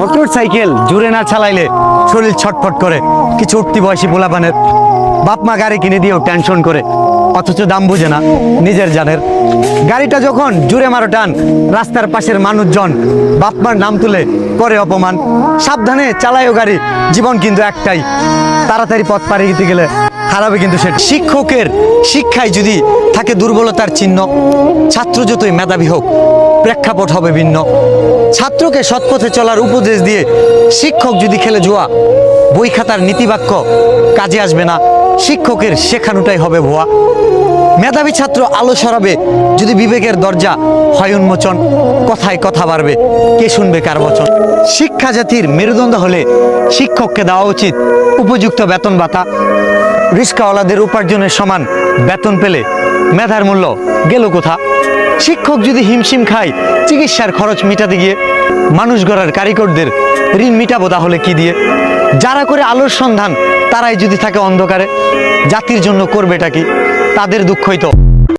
Motor cycle জুড়ে না চালাইলে শরীর ছটফট করে, কিছু উঠতি বয়সী পোলাপানের। বাপ মা গাড়ি কিনে দিয়েও টেনশন করে, অথচ দাম বুঝে না নিজের জানের। গাড়িটা যখন জুড়ে মারো টান, রাস্তার পাশের মানুষজন বাপমার নাম তুলে করে অপমান। সাবধানে চালায়ও গাড়ি, জীবন কিন্তু একটাই। তাড়াতাড়ি পথ পাড়ি দিতে গেলে হারাবে কিন্তু সে শিক্ষকের শিক্ষায় যদি থাকে দুর্বলতার চিহ্ন, ছাত্র যতই মেধাবী হোক, প্রেক্ষাপট হবে ভিন্ন। ছাত্রকে সৎপথে চলার উপদেশ দিয়ে শিক্ষক যদি খেলে জুয়া, বই খাতার নীতিবাক্য কাজে আসবে না, শিক্ষকের শেখানোটাই হবে ভুয়া। মেধাবী ছাত্র আলো সরাবে, যদি বিবেকের দরজা হয় উন্মোচন, কথায় কথা বাড়বে, কে শুনবে কার বচন? শিক্ষা জাতির মেরুদণ্ড হলে শিক্ষককে দেওয়া উচিত। উপযুক্ত বেতন ভাতা। রিস্কাওয়ালাদের উপার্জনের সমান বেতন পেলে মেধার মূল্য গেল কোথা? শিক্ষক যদি হিমশিম খায়, চিকিৎসার খরচ মিটাতে গিয়ে মানুষ গড়ার কারিগরদের ঋণ মিটাবো তাহলে কি দিয়ে? যারা করে আলোর সন্ধান, তারাই যদি থাকে অন্ধকারে, জাতির জন্য করবেটা কি? তাদের দুঃখই তো।